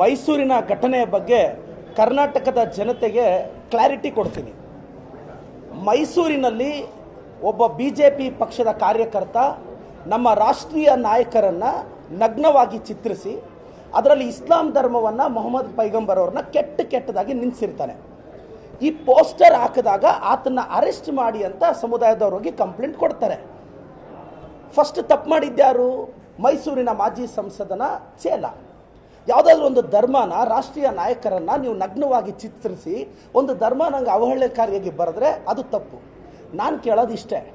ಮೈಸೂರಿನ ಘಟನೆಯ ಬಗ್ಗೆ ಕರ್ನಾಟಕದ ಜನತೆಗೆ ಕ್ಲಾರಿಟಿ ಕೊಡ್ತೀನಿ. ಮೈಸೂರಿನಲ್ಲಿ ಒಬ್ಬ ಬಿ ಜೆ ಪಿ ಪಕ್ಷದ ಕಾರ್ಯಕರ್ತ ನಮ್ಮ ರಾಷ್ಟ್ರೀಯ ನಾಯಕರನ್ನು ನಗ್ನವಾಗಿ ಚಿತ್ರಿಸಿ, ಅದರಲ್ಲಿ ಇಸ್ಲಾಂ ಧರ್ಮವನ್ನು ಮೊಹಮ್ಮದ್ ಪೈಗಂಬರ್ ಅವ್ರನ್ನ ಕೆಟ್ಟ ಕೆಟ್ಟದಾಗಿ ನಿಲ್ಲಿಸಿರ್ತಾನೆ ಈ ಪೋಸ್ಟರ್ ಹಾಕಿದಾಗ ಆತನ ಅರೆಸ್ಟ್ ಮಾಡಿ ಅಂತ ಸಮುದಾಯದವ್ರಿಗೆ ಕಂಪ್ಲೇಂಟ್ ಕೊಡ್ತಾರೆ. ಫಸ್ಟ್ ತಪ್ಪು ಮಾಡಿದ್ದ್ಯಾರು ಮೈಸೂರಿನ ಮಾಜಿ ಸಂಸದನ ಚೇಲ ಯಾವುದಾದ್ರೂ ಒಂದು ಧರ್ಮನ, ರಾಷ್ಟ್ರೀಯ ನಾಯಕರನ್ನು ನೀವು ನಗ್ನವಾಗಿ ಚಿತ್ರಿಸಿ, ಒಂದು ಧರ್ಮ ನಂಗೆ ಅವಹೇಳನಕಾರಿಯಾಗಿ ಬರೆದ್ರೆ ಅದು ತಪ್ಪು. ನಾನು ಕೇಳೋದು ಇಷ್ಟೇ.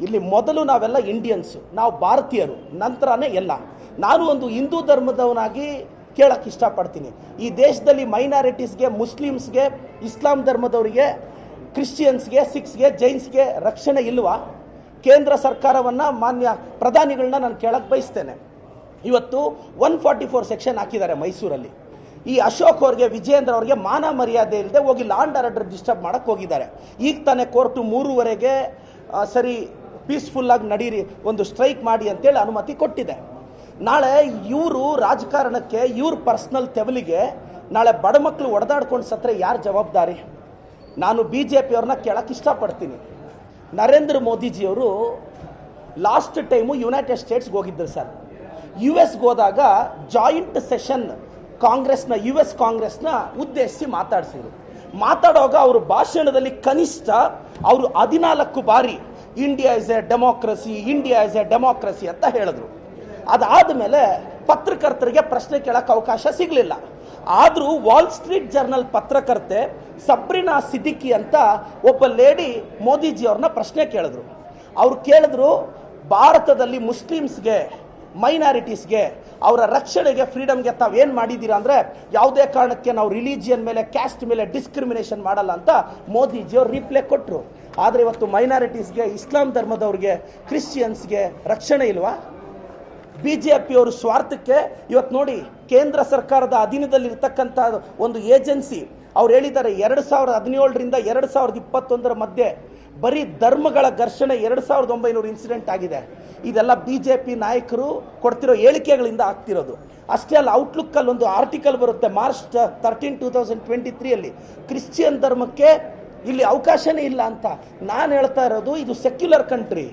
ಇಲ್ಲಿ ಮೊದಲು ನಾವೆಲ್ಲ ಇಂಡಿಯನ್ಸು ನಾವು ಭಾರತೀಯರು, ನಂತರನೇ ಎಲ್ಲ. ನಾನು ಒಂದು ಹಿಂದೂ ಧರ್ಮದವನಾಗಿ ಕೇಳಕ್ಕೆ ಇಷ್ಟಪಡ್ತೀನಿ. ಈ ದೇಶದಲ್ಲಿ ಮೈನಾರಿಟೀಸ್ಗೆ ಮುಸ್ಲಿಮ್ಸ್ಗೆ ಇಸ್ಲಾಂ ಧರ್ಮದವರಿಗೆ ಕ್ರಿಶ್ಚಿಯನ್ಸ್ಗೆ ಸಿಖ್ಸ್ಗೆ ಜೈನ್ಸ್ಗೆ ರಕ್ಷಣೆ ಇಲ್ವಾ? ಕೇಂದ್ರ ಸರ್ಕಾರವನ್ನು ಮಾನ್ಯ ಪ್ರಧಾನಿಗಳನ್ನ ನಾನು ಕೇಳಕ್ಕೆ ಬಯಸ್ತೇನೆ. ಇವತ್ತು ಒನ್ ಫಾರ್ಟಿ ಫೋರ್ ಸೆಕ್ಷನ್ ಹಾಕಿದ್ದಾರೆ ಮೈಸೂರಲ್ಲಿ. ಈ ಅಶೋಕ್ ಅವ್ರಿಗೆ ವಿಜೇಂದ್ರ ಅವ್ರಿಗೆ ಮಾನ ಮರ್ಯಾದೆ ಇಲ್ಲದೆ ಹೋಗಿ ಲಾಂಡ್ ಆರ್ಡರ್ ಡಿಸ್ಟರ್ಬ್ ಮಾಡಕ್ಕೆ ಹೋಗಿದ್ದಾರೆ. ಈಗ ತಾನೇ ಕೋರ್ಟು ಮೂರುವರೆಗೆ ಸರಿ ಪೀಸ್ಫುಲ್ಲಾಗಿ ನಡೀರಿ, ಒಂದು ಸ್ಟ್ರೈಕ್ ಮಾಡಿ ಅಂತೇಳಿ ಅನುಮತಿ ಕೊಟ್ಟಿದೆ. ನಾಳೆ ಇವರು ರಾಜಕಾರಣಕ್ಕೆ, ಇವ್ರ ಪರ್ಸ್ನಲ್ ತೆವಲಿಗೆ ನಾಳೆ ಬಡ ಮಕ್ಕಳು ಒಡೆದಾಡ್ಕೊಂಡು ಸತ್ರೆ ಯಾರು ಜವಾಬ್ದಾರಿ? ನಾನು ಬಿ ಜೆ ಪಿಯವ್ರನ್ನ ಕೇಳಕ್ಕೆ ಇಷ್ಟಪಡ್ತೀನಿ. ನರೇಂದ್ರ ಮೋದಿಜಿಯವರು ಲಾಸ್ಟ್ ಟೈಮು ಯುನೈಟೆಡ್ ಸ್ಟೇಟ್ಸ್ಗೆ ಹೋಗಿದ್ದರು ಸರ್. ಯು ಎಸ್ಗೆ ಹೋದಾಗ ಜಾಯಿಂಟ್ ಸೆಷನ್ ಕಾಂಗ್ರೆಸ್ನ ಯು ಎಸ್ ಕಾಂಗ್ರೆಸ್ನ ಉದ್ದೇಶಿಸಿ ಮಾತಾಡಿಸಿದ್ರು. ಮಾತಾಡುವಾಗ ಅವರು ಭಾಷಣದಲ್ಲಿ ಕನಿಷ್ಠ ಅವರು ಹದಿನಾಲ್ಕು ಬಾರಿ India is a democracy India is a democracy ಅಂತ ಹೇಳಿದ್ರು. ಅದಾದ ಮೇಲೆ ಪತ್ರಕರ್ತರಿಗೆ ಪ್ರಶ್ನೆ ಕೇಳಕ್ಕೆ ಅವಕಾಶ ಸಿಗಲಿಲ್ಲ. ಆದರೂ ವಾಲ್ ಸ್ಟ್ರೀಟ್ ಜರ್ನಲ್ ಪತ್ರಕರ್ತೆ ಸಬ್ರಿನಾ ಸಿದ್ದಿಕಿ ಅಂತ ಒಬ್ಬ ಲೇಡಿ ಮೋದಿಜಿ ಅವ್ರನ್ನ ಪ್ರಶ್ನೆ ಕೇಳಿದ್ರು. ಅವ್ರು ಕೇಳಿದ್ರು, ಭಾರತದಲ್ಲಿ ಮುಸ್ಲಿಮ್ಸ್ಗೆ ಮೈನಾರಿಟೀಸ್ಗೆ, ಅವರ ರಕ್ಷಣೆಗೆ ಫ್ರೀಡಮ್ಗೆ ತಾವೇನು ಮಾಡಿದ್ದೀರಾ ಅಂದರೆ, ಯಾವುದೇ ಕಾರಣಕ್ಕೆ ನಾವು ರಿಲಿಜಿಯನ್ ಮೇಲೆ ಕ್ಯಾಸ್ಟ್ ಮೇಲೆ ಡಿಸ್ಕ್ರಿಮಿನೇಷನ್ ಮಾಡಲ್ಲ ಅಂತ ಮೋದಿಜಿಯವರು ರಿಪ್ಲೈ ಕೊಟ್ಟರು ಆದರೆ ಇವತ್ತು ಮೈನಾರಿಟೀಸ್ಗೆ, ಇಸ್ಲಾಂ ಧರ್ಮದವ್ರಿಗೆ ಕ್ರಿಶ್ಚಿಯನ್ಸ್ಗೆ ರಕ್ಷಣೆ ಇಲ್ವಾ? ಬಿ ಜೆ ಪಿಯವರು ಸ್ವಾರ್ಥಕ್ಕೆ ಇವತ್ತು ನೋಡಿ, ಕೇಂದ್ರ ಸರ್ಕಾರದ ಅಧೀನದಲ್ಲಿರ್ತಕ್ಕಂಥ ಒಂದು ಏಜೆನ್ಸಿ, ಅವ್ರು ಹೇಳಿದ್ದಾರೆ, ಎರಡು ಸಾವಿರದ ಹದಿನೇಳರಿಂದ ಎರಡು ಸಾವಿರದ ಇಪ್ಪತ್ತೊಂದರ ಮಧ್ಯೆ ಬರೀ ಧರ್ಮಗಳ ಘರ್ಷಣೆ ಎರಡು ಸಾವಿರದ ಒಂಬೈನೂರು ಇನ್ಸಿಡೆಂಟ್ ಆಗಿದೆ. ಇದೆಲ್ಲ ಬಿ ಜೆ ಪಿ ನಾಯಕರು ಕೊಡ್ತಿರೋ ಹೇಳಿಕೆಗಳಿಂದ ಆಗ್ತಿರೋದು. ಅಷ್ಟೇ ಅಲ್ಲ ಔಟ್ಲುಕ್ಕಲ್ಲಿ ಒಂದು ಆರ್ಟಿಕಲ್ ಬರುತ್ತೆ March thirteen two thousand twenty ತ್ರೀಯಲ್ಲಿ Christian ಧರ್ಮಕ್ಕೆ ಇಲ್ಲಿ ಅವಕಾಶನೇ ಇಲ್ಲ ಅಂತ ನಾನು ಹೇಳ್ತಾ ಇರೋದು, ಇದು ಸೆಕ್ಯುಲರ್ ಕಂಟ್ರಿ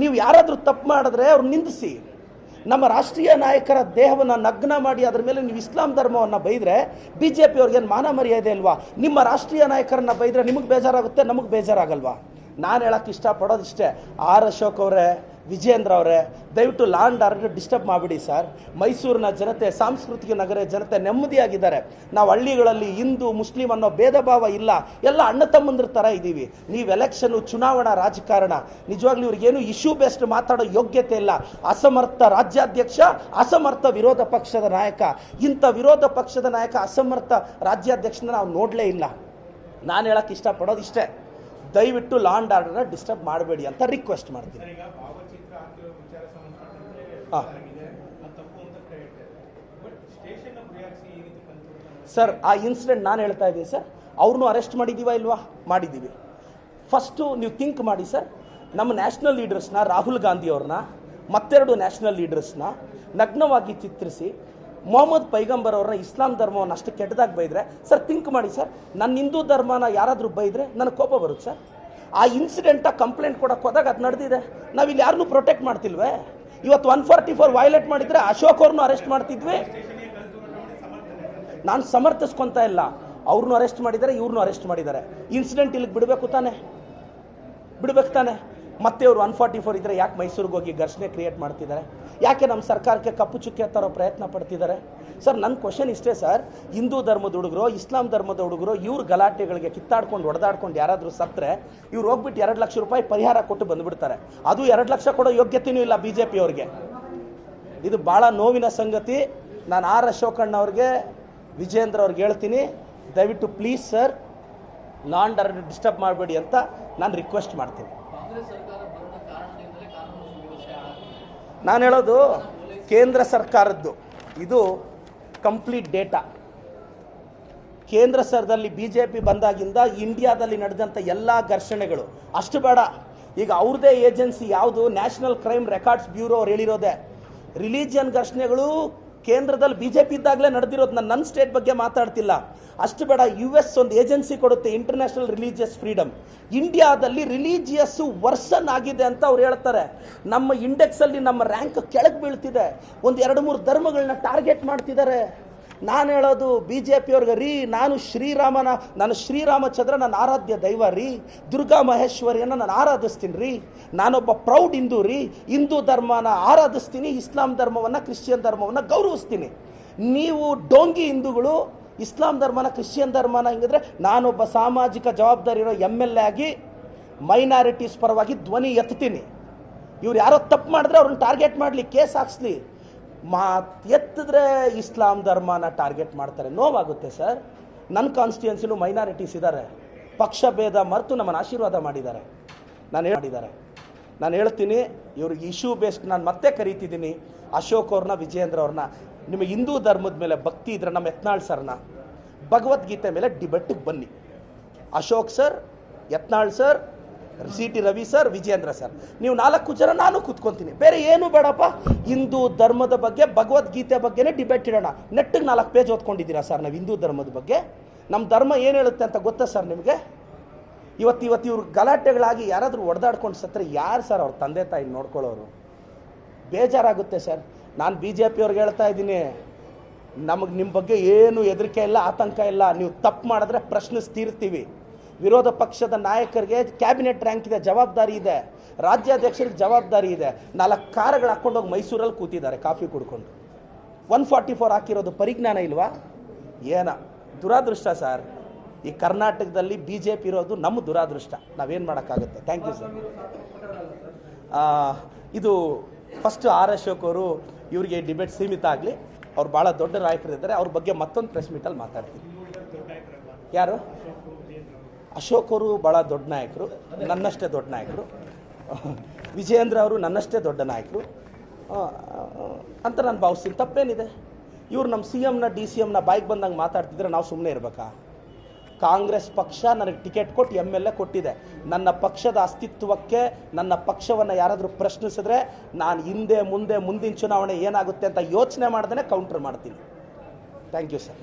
ನೀವು ಯಾರಾದರೂ ತಪ್ಪು ಮಾಡಿದ್ರೆ ಅವ್ರು ನಿಂದಿಸಿ. ನಮ್ಮ ರಾಷ್ಟ್ರೀಯ ನಾಯಕರ ದೇಹವನ್ನು ನಗ್ನ ಮಾಡಿ ಅದರ ಮೇಲೆ ನೀವು ಇಸ್ಲಾಂ ಧರ್ಮವನ್ನು ಬೈದರೆ ಬಿ ಜೆ ಪಿ ಅವ್ರಿಗೇನು ಮಾನ ಮರ್ಯಾದೆ ಅಲ್ವಾ? ನಿಮ್ಮ ರಾಷ್ಟ್ರೀಯ ನಾಯಕರನ್ನ ಬೈದರೆ ನಿಮಗೆ ಬೇಜಾರಾಗುತ್ತೆ, ನಮಗೆ ಬೇಜಾರಾಗಲ್ವಾ? ನಾನು ಹೇಳೋಕ್ಕೆ ಇಷ್ಟಪಡೋದು ಇಷ್ಟೇ. ಆರ್ ಅಶೋಕ್ ಅವರೇ ವಿಜೇಂದ್ರ ಅವರೇ, ದಯವಿಟ್ಟು ಲ್ಯಾಂಡ್ ಆರ್ಡರ್ ಡಿಸ್ಟರ್ಬ್ ಮಾಡಿಬಿಡಿ ಸರ್ ಮೈಸೂರಿನ ಜನತೆ, ಸಾಂಸ್ಕೃತಿಕ ನಗರ ಜನತೆ ನೆಮ್ಮದಿಯಾಗಿದ್ದಾರೆ. ನಾವು ಹಳ್ಳಿಗಳಲ್ಲಿ ಹಿಂದೂ, ಮುಸ್ಲಿಂ ಅನ್ನೋ ಭೇದ ಭಾವ ಇಲ್ಲ. ಎಲ್ಲ ಅಣ್ಣ ತಮ್ಮಂದ್ರ ಥರ ಇದ್ದೀವಿ. ನೀವು ಎಲೆಕ್ಷನ್ನು ಚುನಾವಣಾ ರಾಜಕಾರಣ, ನಿಜವಾಗ್ಲೂ ಇವ್ರಿಗೇನು ಇಶ್ಯೂ ಬೇಸ್ಡ್ ಮಾತಾಡೋ ಯೋಗ್ಯತೆ ಇಲ್ಲ. ಅಸಮರ್ಥ ರಾಜ್ಯಾಧ್ಯಕ್ಷ, ಅಸಮರ್ಥ ವಿರೋಧ ಪಕ್ಷದ ನಾಯಕ. ಇಂಥ ವಿರೋಧ ಪಕ್ಷದ ನಾಯಕ, ಅಸಮರ್ಥ ರಾಜ್ಯಾಧ್ಯಕ್ಷನ ನಾವು ನೋಡಲೇ ಇಲ್ಲ. ನಾನು ಹೇಳಕ್ಕೆ ಇಷ್ಟಪಡೋದು ಇಷ್ಟೇ. ದಯವಿಟ್ಟು ಲಾಂಡ್ ಆರ್ಡರ್ನ ಡಿಸ್ಟರ್ಬ್ ಮಾಡಬೇಡಿ ಅಂತ ರಿಕ್ವೆಸ್ಟ್ ಮಾಡ್ತೀನಿ. ಸರ್, ಆ ಇನ್ಸಿಡೆಂಟ್ ನಾನು ಹೇಳ್ತಾ ಇದ್ದೀನಿ ಸರ್ ಅವ್ರನ್ನೂ ಅರೆಸ್ಟ್ ಮಾಡಿದ್ದೀವಾ ಇಲ್ವಾ? ಮಾಡಿದ್ದೀವಿ. ಫಸ್ಟು ನೀವು ಥಿಂಕ್ ಮಾಡಿ ಸರ್ ನಮ್ಮ ನ್ಯಾಷನಲ್ ಲೀಡರ್ಸ್ನ ರಾಹುಲ್ ಗಾಂಧಿ ಅವ್ರನ್ನ ಮತ್ತೆರಡು ನ್ಯಾಷನಲ್ ಲೀಡರ್ಸ್ನ ನಗ್ನವಾಗಿ ಚಿತ್ರಿಸಿ ಮೊಹಮ್ಮದ್ ಪೈಗಂಬರ್ ಅವ್ರನ್ನ ಇಸ್ಲಾಂ ಧರ್ಮವನ್ನು ಅಷ್ಟು ಕೆಟ್ಟದಾಗಿ ಬೈದ್ರೆ ಸರ್ ಥಿಂಕ್ ಮಾಡಿ ಸರ್ ನನ್ನ ಹಿಂದೂ ಧರ್ಮನ ಯಾರಾದರೂ ಬೈದರೆ ನನಗೆ ಕೋಪ ಬರುತ್ತೆ ಸರ್ ಆ ಇನ್ಸಿಡೆಂಟ ಕಂಪ್ಲೇಂಟ್ ಕೊಡಕ್ಕೆ ಹೋದಾಗ ಅದು ನಡೆದಿದೆ. ನಾವು ಇಲ್ಲಿ ಯಾರನ್ನೂ ಪ್ರೊಟೆಕ್ಟ್ ಮಾಡ್ತಿಲ್ವೇ? ಇವತ್ತು ಒನ್ ಫಾರ್ಟಿ ಫೋರ್ ವೈಲೇಟ್ ಮಾಡಿದ್ರೆ ಅಶೋಕ್ ಅವ್ರನ್ನೂ ಅರೆಸ್ಟ್ ಮಾಡ್ತಿದ್ವಿ. ನಾನು ಸಮರ್ಥಿಸ್ಕೊತಾ ಇಲ್ಲ. ಅವ್ರನ್ನೂ ಅರೆಸ್ಟ್ ಮಾಡಿದ್ದಾರೆ ಇವ್ರನ್ನೂ ಅರೆಸ್ಟ್ ಮಾಡಿದ್ದಾರೆ. ಇನ್ಸಿಡೆಂಟ್ ಇಲ್ಲಿಗೆ ಬಿಡಬೇಕು ತಾನೆ. ಬಿಡಬೇಕು ತಾನೆ. ಮತ್ತೆ ಅವರು ಒನ್ ಫಾರ್ಟಿ ಫೋರ್ ಇದ್ರೆ ಯಾಕೆ ಮೈಸೂರಿಗೆ ಹೋಗಿ ಘರ್ಷಣೆ ಕ್ರಿಯೇಟ್ ಮಾಡ್ತಿದ್ದಾರೆ? ಯಾಕೆ ನಮ್ಮ ಸರ್ಕಾರಕ್ಕೆ ಕಪ್ಪು ಚುಕ್ಕೆ ತರೋ ಪ್ರಯತ್ನ ಪಡ್ತಿದ್ದಾರೆ? ಸರ್ ನನ್ನ ಕ್ವಶನ್ ಇಷ್ಟೇ, ಸರ್. ಹಿಂದೂ ಧರ್ಮದ ಹುಡುಗರು, ಇಸ್ಲಾಂ ಧರ್ಮದ ಹುಡುಗರು, ಇವ್ರ ಗಲಾಟೆಗಳಿಗೆ ಕಿತ್ತಾಡ್ಕೊಂಡು ಹೊಡೆದಾಡ್ಕೊಂಡು ಯಾರಾದರೂ ಸತ್ತರೆ, ಇವ್ರು ಹೋಗ್ಬಿಟ್ಟು ಎರಡು ಲಕ್ಷ ರೂಪಾಯಿ ಪರಿಹಾರ ಕೊಟ್ಟು ಬಂದುಬಿಡ್ತಾರೆ. ಅದು ಎರಡು ಲಕ್ಷ ಕೊಡೋ ಯೋಗ್ಯತೆಯೂ ಇಲ್ಲ ಬಿ ಜೆ ಪಿಯವ್ರಿಗೆ ಇದು ಭಾಳ ನೋವಿನ ಸಂಗತಿ. ನಾನು ಆರ್ ಅಶೋಕಣ್ಣ ಅವ್ರಿಗೆ, ವಿಜೇಂದ್ರ ಅವ್ರಿಗೆ ಹೇಳ್ತೀನಿ. ದಯವಿಟ್ಟು ಪ್ಲೀಸ್ ಸರ್ ನಾನ್ ಆರ್ಡರ್ ಡಿಸ್ಟರ್ಬ್ ಮಾಡಬೇಡಿ ಅಂತ ನಾನು ರಿಕ್ವೆಸ್ಟ್ ಮಾಡ್ತೀನಿ. ನಾನು ಹೇಳೋದು ಕೇಂದ್ರ ಸರ್ಕಾರದ್ದು. ಇದು ಕಂಪ್ಲೀಟ್ ಡೇಟಾ. ಕೇಂದ್ರ ಸರ್ದಲ್ಲಿ ಬಿ ಜೆ ಪಿ ಬಂದಾಗಿಂದ ಇಂಡಿಯಾದಲ್ಲಿ ನಡೆದಂಥ ಎಲ್ಲ ಘರ್ಷಣೆಗಳು. ಅಷ್ಟು ಬೇಡ. ಈಗ ಅವ್ರದೇ ಏಜೆನ್ಸಿ ಯಾವುದು? ನ್ಯಾಷನಲ್ ಕ್ರೈಮ್ ರೆಕಾರ್ಡ್ಸ್ ಬ್ಯೂರೋ ಅವ್ರು ಹೇಳಿರೋದೆ. ರಿಲಿಜಿಯನ್ ಘರ್ಷಣೆಗಳು ಕೇಂದ್ರದಲ್ಲಿ ಬಿ ಜೆ ಪಿ ಇದ್ದಾಗಲೇ ನಡೆದಿರೋದು ನಾನು ನನ್ನ ಸ್ಟೇಟ್ ಬಗ್ಗೆ ಮಾತಾಡ್ತಿಲ್ಲ. ಅಷ್ಟು ಬೇಡ ಯು ಎಸ್ ಒಂದು ಏಜೆನ್ಸಿ ಕೊಡುತ್ತೆ ಇಂಟರ್ನ್ಯಾಷನಲ್ ರಿಲೀಜಿಯಸ್ ಫ್ರೀಡಮ್ ಇಂಡಿಯಾದಲ್ಲಿ ರಿಲೀಜಿಯಸ್ಸು ವರ್ಸನ್ ಆಗಿದೆ ಅಂತ ಅವ್ರು ಹೇಳ್ತಾರೆ. ನಮ್ಮ ಇಂಡೆಕ್ಸಲ್ಲಿ ನಮ್ಮ ರ್ಯಾಂಕ್ ಕೆಳಗೆ ಬೀಳ್ತಿದೆ. ಒಂದು ಎರಡು ಮೂರು ಧರ್ಮಗಳನ್ನ ಟಾರ್ಗೆಟ್ ಮಾಡ್ತಿದ್ದಾರೆ. ನಾನು ಹೇಳೋದು ಬಿ ಜೆ ಪಿಯವ್ರಿಗೆ ರೀ, ನಾನು ಶ್ರೀರಾಮನ, ನಾನು ಶ್ರೀರಾಮಚಂದ್ರ ನನ್ನ ಆರಾಧ್ಯ ದೈವ ರೀ, ದುರ್ಗಾ ಮಹೇಶ್ವರಿಯನ್ನು ನಾನು ಆರಾಧಿಸ್ತೀನಿ ರೀ, ನಾನೊಬ್ಬ ಪ್ರೌಡ್ ಹಿಂದೂ ರೀ, ಹಿಂದೂ ಧರ್ಮನ ಆರಾಧಿಸ್ತೀನಿ, ಇಸ್ಲಾಂ ಧರ್ಮವನ್ನು, ಕ್ರಿಶ್ಚಿಯನ್ ಧರ್ಮವನ್ನು ಗೌರವಿಸ್ತೀನಿ. ನೀವು ಡೋಂಗಿ ಹಿಂದೂಗಳು, ಇಸ್ಲಾಂ ಧರ್ಮನ, ಕ್ರಿಶ್ಚಿಯನ್ ಧರ್ಮನ ಹಿಂಗಿದ್ರೆ, ನಾನೊಬ್ಬ ಸಾಮಾಜಿಕ ಜವಾಬ್ದಾರಿ ಇರೋ ಎಂ ಎಲ್ ಎ ಆಗಿ ಮೈನಾರಿಟೀಸ್ ಪರವಾಗಿ ಧ್ವನಿ ಎತ್ತೀನಿ ಇವ್ರು ಯಾರೋ ತಪ್ಪು ಮಾಡಿದ್ರೆ ಅವ್ರನ್ನ ಟಾರ್ಗೆಟ್ ಮಾಡಲಿ ಕೇಸ್ ಹಾಕ್ಸ್ಲಿ. ಮಾತ್ ಎತ್ತಿದ್ರೆ ಇಸ್ಲಾಂ ಧರ್ಮನ ಟಾರ್ಗೆಟ್ ಮಾಡ್ತಾರೆ. ನೋವಾಗುತ್ತೆ ಸರ್. ನನ್ನ ಕಾನ್ಸ್ಟಿಟ್ಯೂನ್ಸಿಲೂ ಮೈನಾರಿಟೀಸ್ ಇದ್ದಾರೆ ಪಕ್ಷ ಭೇದ ಮರೆತು ನಮ್ಮನ್ನು ಆಶೀರ್ವಾದ ಮಾಡಿದ್ದಾರೆ. ನಾನು ಹೇಳಿದ್ದಾರೆ ನಾನು ಹೇಳ್ತೀನಿ, ಇವ್ರಿಗೆ ಇಶ್ಯೂ ಬೇಸ್ಡ್ ನಾನು ಮತ್ತೆ ಕರೀತಿದ್ದೀನಿ. ಅಶೋಕ್ ಅವ್ರನ್ನ, ವಿಜಯೇಂದ್ರ ಅವ್ರನ್ನ. ನಿಮಗೆ ಹಿಂದೂ ಧರ್ಮದ ಮೇಲೆ ಭಕ್ತಿ ಇದ್ರೆ ನಮ್ಮ ಯತ್ನಾಳ್ ಸರ್ನ, ಭಗವದ್ಗೀತೆ ಮೇಲೆ ಡಿಬೆಟ್ಟಿಗೆ ಬನ್ನಿ. Ashok sir, Yatnal sir C T Ravi sir Vijendra sir. ನೀವು ನಾಲ್ಕು ಜನ ನಾನು ಕೂತ್ಕೊಂತೀನಿ. ಬೇರೆ ಏನು ಬೇಡಪ್ಪ. ಹಿಂದೂ ಧರ್ಮದ ಬಗ್ಗೆ, ಭಗವದ್ಗೀತೆ ಬಗ್ಗೆನೇ ಡಿಬೇಟ್ ಇಡೋಣ. ನೆಟ್ಟಿಗೆ ನಾಲ್ಕು ಪೇಜ್ ಓದ್ಕೊಂಡಿದ್ದೀರಾ ಸರ್ ನಾವು ಹಿಂದೂ ಧರ್ಮದ ಬಗ್ಗೆ? ನಮ್ಮ ಧರ್ಮ ಏನು ಹೇಳುತ್ತೆ ಅಂತ ಗೊತ್ತಾ ಸರ್ ನಿಮಗೆ? ಇವತ್ತು ಇವತ್ತು ಇವ್ರ ಗಲಾಟೆಗಳಾಗಿ ಯಾರಾದರೂ ಹೊಡೆದಾಡ್ಕೊಂಡು ಸತ್ರೆ ಯಾರು ಸರ್ ಅವ್ರ ತಂದೆ ತಾಯಿ ನೋಡ್ಕೊಳ್ಳೋರು? ಬೇಜಾರಾಗುತ್ತೆ ಸರ್. ನಾನು ಬಿ ಜೆ ಪಿಯವ್ರಿಗೆ ಹೇಳ್ತಾ ಇದ್ದೀನಿ. ನಮಗೆ ನಿಮ್ಮ ಬಗ್ಗೆ ಏನು ಹೆದರಿಕೆ ಇಲ್ಲ, ಆತಂಕ ಇಲ್ಲ. ನೀವು ತಪ್ಪು ಮಾಡಿದ್ರೆ ಪ್ರಶ್ನಿಸ್ತೀರ್ತೀವಿ ವಿರೋಧ ಪಕ್ಷದ ನಾಯಕರಿಗೆ ಕ್ಯಾಬಿನೆಟ್ ರ್ಯಾಂಕ್ ಇದೆ, ಜವಾಬ್ದಾರಿ ಇದೆ, ರಾಜ್ಯಾಧ್ಯಕ್ಷರಿಗೆ ಜವಾಬ್ದಾರಿ ಇದೆ. ನಾಲ್ಕು ಕಾರುಗಳು ಹಾಕ್ಕೊಂಡೋಗಿ ಮೈಸೂರಲ್ಲಿ ಕೂತಿದ್ದಾರೆ, ಕಾಫಿ ಕುಡ್ಕೊಂಡು. ಒನ್ ಫಾರ್ಟಿ ಫೋರ್ ಹಾಕಿರೋದು ಪರಿಜ್ಞಾನ ಇಲ್ವಾ? ಏನ? ದುರಾದೃಷ್ಟ ಸರ್ ಈ ಕರ್ನಾಟಕದಲ್ಲಿ ಬಿ ಜೆ ಪಿ ಇರೋದು ನಮ್ಮ ದುರಾದೃಷ್ಟ. ನಾವೇನು ಮಾಡೋಕ್ಕಾಗುತ್ತೆ? ಥ್ಯಾಂಕ್ ಯು ಸರ್ ಇದು ಫಸ್ಟ್ ಆರ್ ಅಶೋಕ್ ಅವರು ಇವರಿಗೆ ಡಿಬೇಟ್ ಸೀಮಿತ ಆಗಲಿ. ಅವ್ರು ಭಾಳ ದೊಡ್ಡ ನಾಯಕರಿದ್ದಾರೆ. ಅವ್ರ ಬಗ್ಗೆ ಮತ್ತೊಂದು ಪ್ರೆಸ್ ಮೀಟಲ್ಲಿ ಮಾತಾಡ್ತೀನಿ. ಯಾರು? ಅಶೋಕ್ ಅವರು ಭಾಳ ದೊಡ್ಡ ನಾಯಕರು, ನನ್ನಷ್ಟೇ ದೊಡ್ಡ ನಾಯಕರು. ವಿಜಯೇಂದ್ರ ಅವರು ನನ್ನಷ್ಟೇ ದೊಡ್ಡ ನಾಯಕರು. ಅಂತ ನಾನು ಭಾವಿಸ್ತೀನಿ. ತಪ್ಪೇನಿದೆ? ಇವ್ರು ನಮ್ಮ ಸಿ ಎಮ್ನ ಡಿ ಸಿ ಎಮ್ನ ಬಾಯ್ಗೆ ಬಂದಂಗೆ ಮಾತಾಡ್ತಿದ್ರೆ ನಾವು ಸುಮ್ಮನೆ ಇರಬೇಕಾ? ಕಾಂಗ್ರೆಸ್ ಪಕ್ಷ ನನಗೆ ಟಿಕೆಟ್ ಕೊಟ್ಟು ಎಂ ಎಲ್ ಎ ಕೊಟ್ಟಿದೆ. ನನ್ನ ಪಕ್ಷದ ಅಸ್ತಿತ್ವಕ್ಕೆ, ನನ್ನ ಪಕ್ಷವನ್ನು ಯಾರಾದರೂ ಪ್ರಶ್ನಿಸಿದ್ರೆ ನಾನು ಹಿಂದೆ ಮುಂದೆ ಮುಂದಿನ ಚುನಾವಣೆ ಏನಾಗುತ್ತೆ ಅಂತ ಯೋಚನೆ ಮಾಡ್ದೇ ಕೌಂಟರ್ ಮಾಡ್ತೀನಿ. Thank you sir